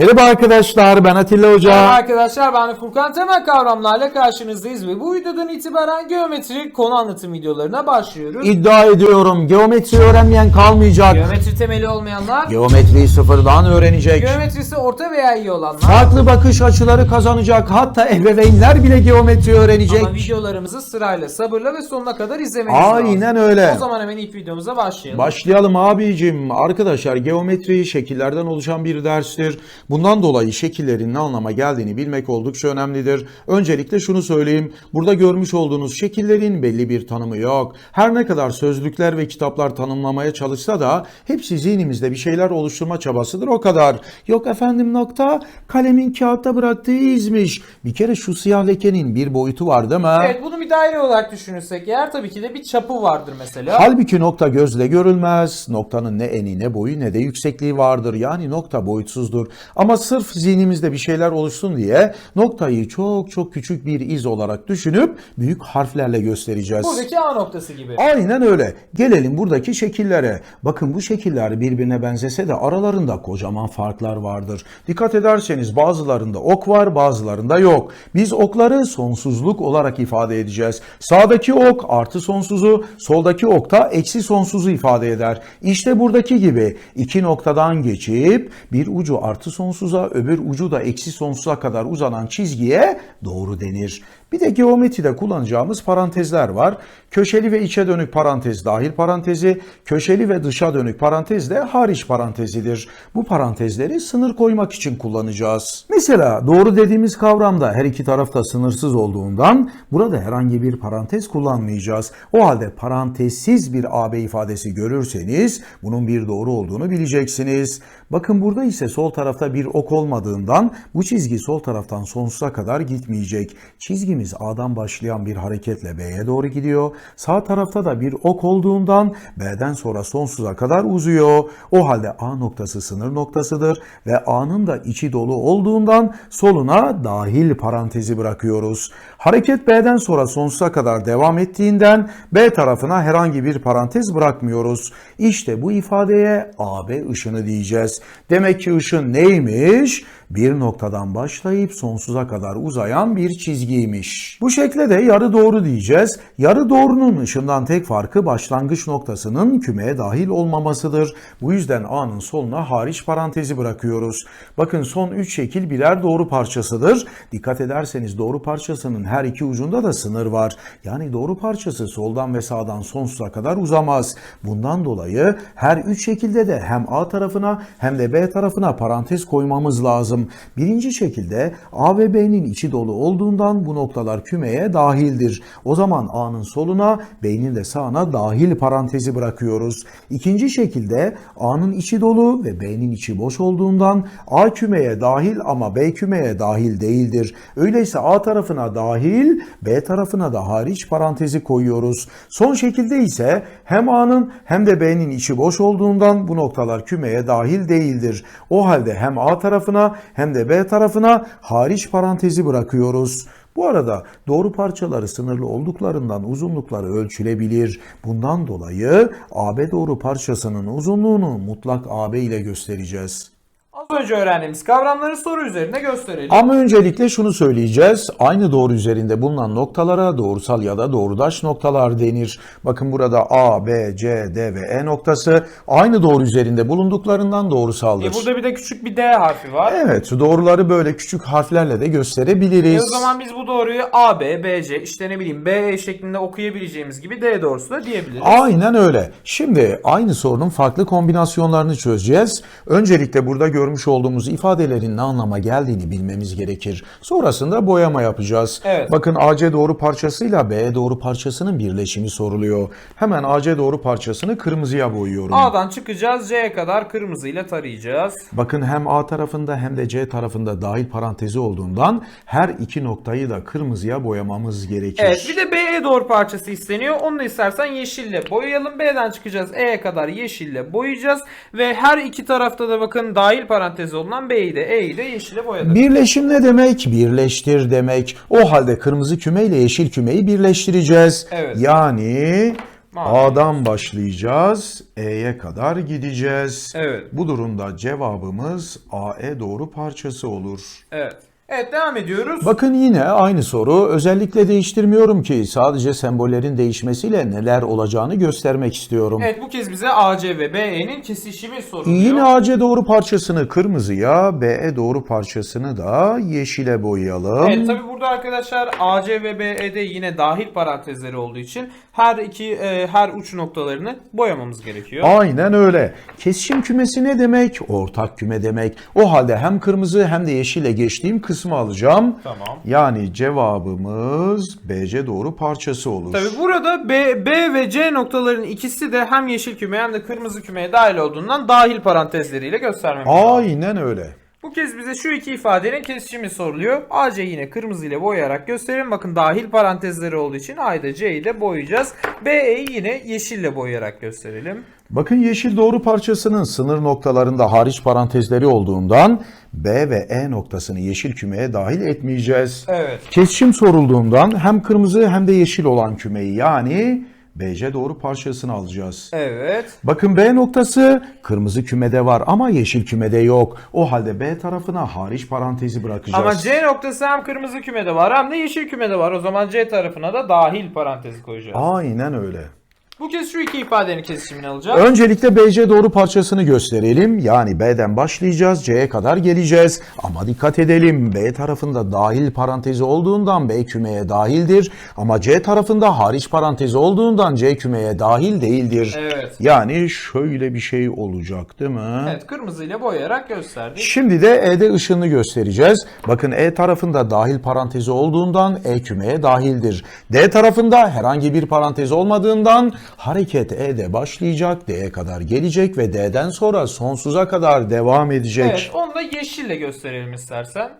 Merhaba arkadaşlar ben Atilla Hoca. Merhaba arkadaşlar ben Furkan temel kavramlarla karşınızdayız ve bu videodan itibaren geometri konu anlatım videolarına başlıyoruz. İddia ediyorum geometri öğrenmeyen kalmayacak. Geometri temeli olmayanlar, Geometriyi sıfırdan öğrenecek. geometrisi orta veya iyi olanlar Farklı bakış açıları kazanacak. Hatta ebeveynler bile geometri öğrenecek. ama videolarımızı sırayla sabırla ve sonuna kadar izlemeniz lazım. Aynen öyle. O zaman hemen ilk videomuza başlayalım. Başlayalım abicim. Arkadaşlar geometri şekillerden oluşan bir derstir. Bundan dolayı şekillerin ne anlama geldiğini bilmek oldukça önemlidir. Öncelikle şunu söyleyeyim. Burada görmüş olduğunuz şekillerin belli bir tanımı yok. Her ne kadar sözlükler ve kitaplar tanımlamaya çalışsa da hepsi zihnimizde bir şeyler oluşturma çabasıdır o kadar. Yok efendim nokta kalemin kağıtta bıraktığı izmiş. Bir kere şu siyah lekenin bir boyutu var değil mi? Evet bunu bir daire olarak düşünürsek eğer tabii ki de bir çapı vardır mesela. Halbuki nokta gözle görülmez. Noktanın ne eni ne boyu ne de yüksekliği vardır. Yani nokta boyutsuzdur. Ama sırf zihnimizde bir şeyler oluşsun diye noktayı çok çok küçük bir iz olarak düşünüp büyük harflerle göstereceğiz. Buradaki A noktası gibi. Aynen öyle. Gelelim buradaki şekillere. Bakın bu şekiller birbirine benzese de aralarında kocaman farklar vardır. Dikkat ederseniz bazılarında ok var bazılarında yok. Biz okları sonsuzluk olarak ifade edeceğiz. Sağdaki ok artı sonsuzu, soldaki ok da eksi sonsuzu ifade eder. İşte buradaki gibi iki noktadan geçip bir ucu artı sonsuza öbür ucu da eksi sonsuza kadar uzanan çizgiye doğru denir. Bir de geometride kullanacağımız parantezler var. Köşeli ve içe dönük parantez dahil parantezi, köşeli ve dışa dönük parantez de hariç parantezidir. Bu parantezleri sınır koymak için kullanacağız. Mesela doğru dediğimiz kavramda her iki tarafta sınırsız olduğundan burada herhangi bir parantez kullanmayacağız. O halde parantezsiz bir AB ifadesi görürseniz bunun bir doğru olduğunu bileceksiniz. Bakın burada ise sol tarafta bir ok olmadığından bu çizgi sol taraftan sonsuza kadar gitmeyecek. Çizgimiz A'dan başlayan bir hareketle B'ye doğru gidiyor. Sağ tarafta da bir ok olduğundan B'den sonra sonsuza kadar uzuyor. O halde A noktası sınır noktasıdır ve A'nın da içi dolu olduğundan soluna dahil parantezi bırakıyoruz. Hareket B'den sonra sonsuza kadar devam ettiğinden B tarafına herhangi bir parantez bırakmıyoruz. İşte bu ifadeye AB ışını diyeceğiz. Demek ki ışın neymiş? Bir noktadan başlayıp sonsuza kadar uzayan bir çizgiymiş. Bu şekle de yarı doğru diyeceğiz. Yarı doğrunun ışından tek farkı başlangıç noktasının kümeye dahil olmamasıdır. Bu yüzden A'nın soluna hariç parantezi bırakıyoruz. Bakın son 3 şekil birer doğru parçasıdır. Dikkat ederseniz doğru parçasının her iki ucunda da sınır var. Yani doğru parçası soldan ve sağdan sonsuza kadar uzamaz. Bundan dolayı her üç şekilde de hem A tarafına hem de B tarafına parantez koymamız lazım. Birinci şekilde A ve B'nin içi dolu olduğundan bu noktalar kümeye dahildir. O zaman A'nın soluna B'nin de sağına dahil parantezi bırakıyoruz. İkinci şekilde A'nın içi dolu ve B'nin içi boş olduğundan A kümeye dahil ama B kümeye dahil değildir. Öyleyse A tarafına dahil, B tarafına da hariç parantezi koyuyoruz. Son şekilde ise hem A'nın hem de B'nin içi boş olduğundan bu noktalar kümeye dahil değildir. O halde hem A tarafına hem de B tarafına hariç parantezi bırakıyoruz. Bu arada doğru parçaları sınırlı olduklarından uzunlukları ölçülebilir. Bundan dolayı AB doğru parçasının uzunluğunu mutlak AB ile göstereceğiz. Az önce öğrendiğimiz kavramları soru üzerinde gösterelim. Ama öncelikle şunu söyleyeceğiz. Aynı doğru üzerinde bulunan noktalara doğrusal ya da doğrudaş noktalar denir. Bakın burada A, B, C, D ve E noktası aynı doğru üzerinde bulunduklarından doğrusaldır. E burada bir de küçük bir D harfi var. Evet, doğruları böyle küçük harflerle de E gösterebiliriz. o zaman biz bu doğruyu A, B, B, C işte ne bileyim B, E şeklinde okuyabileceğimiz gibi D doğrusu da diyebiliriz. Aynen öyle. Şimdi aynı sorunun farklı kombinasyonlarını çözeceğiz. Öncelikle burada görmüş olduğumuz ifadelerin ne anlama geldiğini bilmemiz gerekir. Sonrasında boyama yapacağız. Evet. Bakın AC doğru parçasıyla B doğru parçasının birleşimi soruluyor. Hemen AC doğru parçasını kırmızıya boyuyorum. A'dan çıkacağız C'ye kadar kırmızıyla tarayacağız. Bakın hem A tarafında hem de C tarafında dahil parantezi olduğundan her iki noktayı da kırmızıya boyamamız gerekir. Evet bir de BE doğru parçası isteniyor. Onu da istersen yeşille boyayalım. B'den çıkacağız E'ye kadar yeşille boyayacağız. Ve her iki tarafta da bakın dahil parantezi olunan B'yi de E'yi de yeşile boyadık. Birleşim ne demek? Birleştir demek. O halde kırmızı küme ile yeşil kümeyi birleştireceğiz. Evet. Yani Mavi. A'dan başlayacağız. E'ye kadar gideceğiz. Evet. Bu durumda cevabımız AE doğru parçası olur. Evet. Evet devam ediyoruz. Bakın yine aynı soru. Özellikle değiştirmiyorum ki sadece sembollerin değişmesiyle neler olacağını göstermek istiyorum. Evet bu kez bize AC ve BE'nin kesişimi soruluyor. Yine AC doğru parçasını kırmızıya, BE doğru parçasını da yeşile boyayalım. Evet tabi burada arkadaşlar AC ve BE'de yine dahil parantezleri olduğu için her iki e, her uç noktalarını boyamamız gerekiyor. Aynen öyle. Kesişim kümesi ne demek? Ortak küme demek. O halde hem kırmızı hem de yeşile geçtiğim kısmı alacağım. Tamam. Yani cevabımız BC doğru parçası olur. Tabi burada B, B ve C noktaların ikisi de hem yeşil küme hem de kırmızı kümeye dahil olduğundan dahil parantezleriyle göstermemiz lazım. Aynen öyle. Bu kez bize şu iki ifadenin kesişimi soruluyor. AC yine kırmızı ile boyayarak gösterelim. Bakın dahil parantezleri olduğu için A'yı da C'yi de boyayacağız. BE'yi yine yeşille boyayarak gösterelim. Bakın yeşil doğru parçasının sınır noktalarında hariç parantezleri olduğundan B ve E noktasını yeşil kümeye dahil etmeyeceğiz. Evet. Kesişim sorulduğundan hem kırmızı hem de yeşil olan kümeyi yani BC doğru parçasını alacağız. Evet. Bakın B noktası kırmızı kümede var ama yeşil kümede yok. O halde B tarafına hariç parantezi bırakacağız. Ama C noktası hem kırmızı kümede var hem de yeşil kümede var. O zaman C tarafına da dahil parantezi koyacağız. Aynen öyle. Bu kez şu iki ifadenin kesişimini alacağım. Öncelikle BC doğru parçasını gösterelim. Yani B'den başlayacağız, C'ye kadar geleceğiz. Ama dikkat edelim, B tarafında dahil parantezi olduğundan B kümeye dahildir. Ama C tarafında hariç parantezi olduğundan C kümeye dahil değildir. Evet. Yani şöyle bir şey olacak değil mi? Evet kırmızı ile boyayarak gösterdik. Şimdi de E'de ışığını göstereceğiz. Bakın E tarafında dahil parantezi olduğundan E kümeye dahildir. D tarafında herhangi bir parantez olmadığından hareket E'de başlayacak, D'ye kadar gelecek ve D'den sonra sonsuza kadar devam edecek. Evet onu da yeşille gösterelim istersen.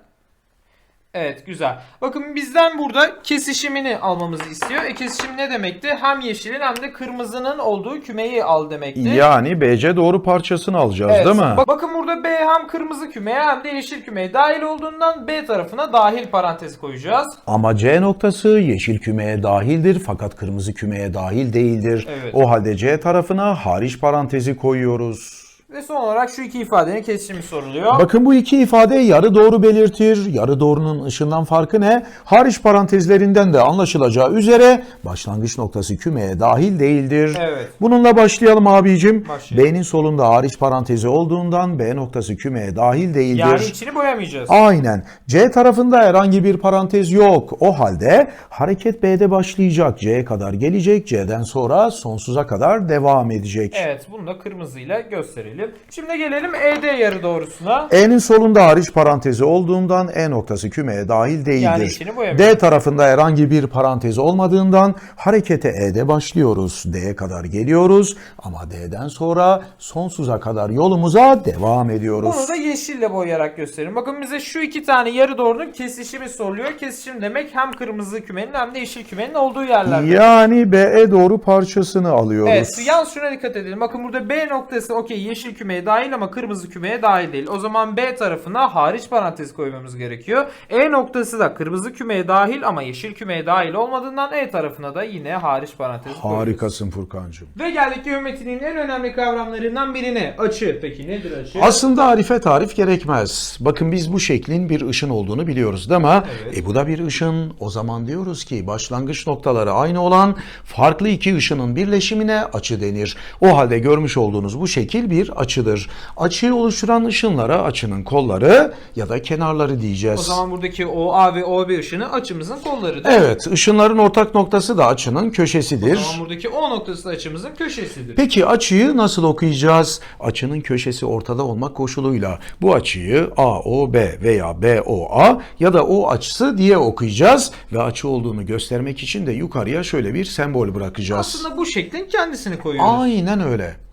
Evet güzel. Bakın bizden burada kesişimini almamızı istiyor. E kesişim ne demekti? Hem yeşilin hem de kırmızının olduğu kümeyi al demekti. Yani BC doğru parçasını alacağız Evet. değil mi? Bak- bakın burada B hem kırmızı kümeye hem de yeşil kümeye dahil olduğundan B tarafına dahil parantez koyacağız. Ama C noktası yeşil kümeye dahildir fakat kırmızı kümeye dahil değildir. Evet. O halde C tarafına hariç parantezi koyuyoruz. Ve son olarak şu iki ifadenin kesişimi soruluyor. Bakın bu iki ifade yarı doğru belirtir. Yarı doğrunun ışından farkı ne? Hariç parantezlerinden de anlaşılacağı üzere başlangıç noktası kümeye dahil değildir. Evet. Bununla başlayalım abicim. Başlayalım. B'nin solunda hariç parantezi olduğundan B noktası kümeye dahil değildir. yani içini boyamayacağız. Aynen. C tarafında herhangi bir parantez yok. O halde hareket B'de başlayacak. C'ye kadar gelecek. C'den sonra sonsuza kadar devam edecek. Evet bunu da kırmızıyla gösterelim. Şimdi gelelim ED yarı doğrusuna. E'nin solunda hariç parantezi olduğundan E noktası kümeye dahil değildir. Yani içini. D tarafında herhangi bir parantez olmadığından harekete E'de başlıyoruz. D'ye kadar geliyoruz ama D'den sonra sonsuza kadar yolumuza devam ediyoruz. Bunu da yeşille boyayarak gösterelim. Bakın bize şu iki tane yarı doğrunun kesişimi soruluyor. Kesişim demek hem kırmızı kümenin hem de yeşil kümenin olduğu yerler. Yani BE doğru parçasını alıyoruz. Evet, yalnız şuna dikkat edelim. Bakın burada B noktası okey yeşil kümeye dahil ama kırmızı kümeye dahil değil. O zaman B tarafına hariç parantez koymamız gerekiyor. E noktası da kırmızı kümeye dahil ama yeşil kümeye dahil olmadığından E tarafına da yine hariç parantez koyuyoruz. Harikasın Furkancığım. Ve geldik geometrinin en önemli kavramlarından birine. Açı. Peki nedir açı? Aslında arife tarif gerekmez. Bakın biz bu şeklin bir ışın olduğunu biliyoruz değil mi? Evet. E bu da bir ışın. O zaman diyoruz ki başlangıç noktaları aynı olan farklı iki ışının birleşimine açı denir. O halde görmüş olduğunuz bu şekil bir açıdır. Açıyı oluşturan ışınlara açının kolları ya da kenarları diyeceğiz. O zaman buradaki OA ve OB ışını açımızın kollarıdır. Evet, ışınların ortak noktası da açının köşesidir. O zaman buradaki O noktası da açımızın köşesidir. Peki açıyı nasıl okuyacağız? Açının köşesi ortada olmak koşuluyla bu açıyı AOB veya BOA ya da O açısı diye okuyacağız ve açı olduğunu göstermek için de yukarıya şöyle bir sembol bırakacağız. Aslında bu şeklin kendisini koyuyoruz. Aynen öyle.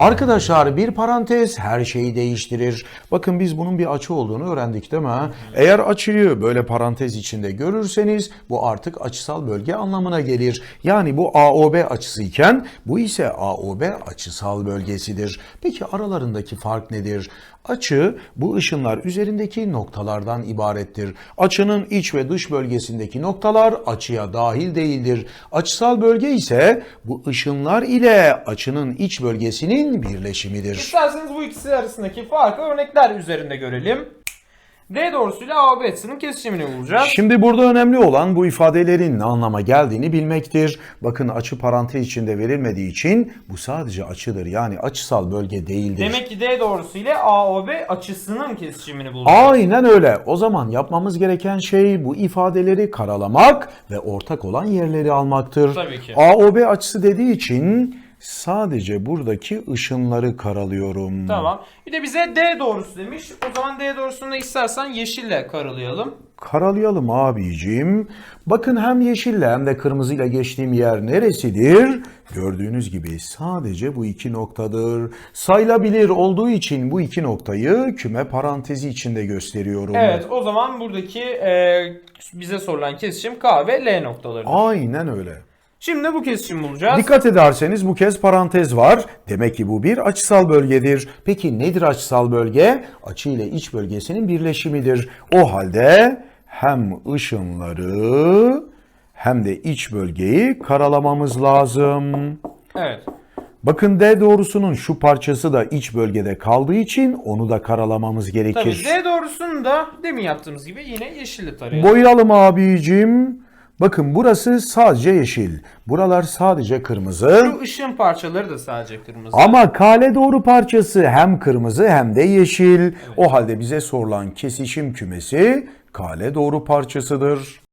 Arkadaşlar bir parantez her şeyi değiştirir. Bakın biz bunun bir açı olduğunu öğrendik değil mi? Eğer açıyı böyle parantez içinde görürseniz bu artık açısal bölge anlamına gelir. Yani bu AOB açısı iken bu ise AOB açısal bölgesidir. Peki aralarındaki fark nedir? Açı bu ışınlar üzerindeki noktalardan ibarettir. Açının iç ve dış bölgesindeki noktalar açıya dahil değildir. Açısal bölge ise bu ışınlar ile açının iç bölgesinin birleşimidir. İsterseniz bu ikisi arasındaki farkı örnekler üzerinde görelim. D doğrusuyla AB açısının kesişimini bulacağız. Şimdi burada önemli olan bu ifadelerin ne anlama geldiğini bilmektir. Bakın açı parantez içinde verilmediği için bu sadece açıdır. Yani açısal bölge değildir. Demek ki D doğrusu ile AOB açısının kesişimini bulacağız. Aynen öyle. O zaman yapmamız gereken şey bu ifadeleri karalamak ve ortak olan yerleri almaktır. Tabii ki. AOB açısı dediği için sadece buradaki ışınları karalıyorum. Tamam. Bir de bize D doğrusu demiş. O zaman D doğrusunu istersen yeşille karalayalım. Karalayalım abicim. Bakın hem yeşille hem de kırmızıyla geçtiğim yer neresidir? Gördüğünüz gibi sadece bu iki noktadır. Sayılabilir olduğu için bu iki noktayı küme parantezi içinde gösteriyorum. Evet o zaman buradaki e, bize sorulan kesişim K ve L noktalarıdır. Aynen öyle. Şimdi bu kesişimi bulacağız. Dikkat ederseniz bu kez parantez var. Demek ki bu bir açısal bölgedir. Peki nedir açısal bölge? Açı ile iç bölgesinin birleşimidir. O halde hem ışınları hem de iç bölgeyi karalamamız lazım. Evet. Bakın D doğrusunun şu parçası da iç bölgede kaldığı için onu da karalamamız Tabii gerekir. D doğrusunu da demin yaptığımız gibi yine yeşille tarayalım. Boyayalım abicim. Bakın burası sadece yeşil. Buralar sadece kırmızı. Şu ışın parçaları da sadece kırmızı. Ama kale doğru parçası hem kırmızı hem de yeşil. O halde bize sorulan kesişim kümesi kale doğru parçasıdır.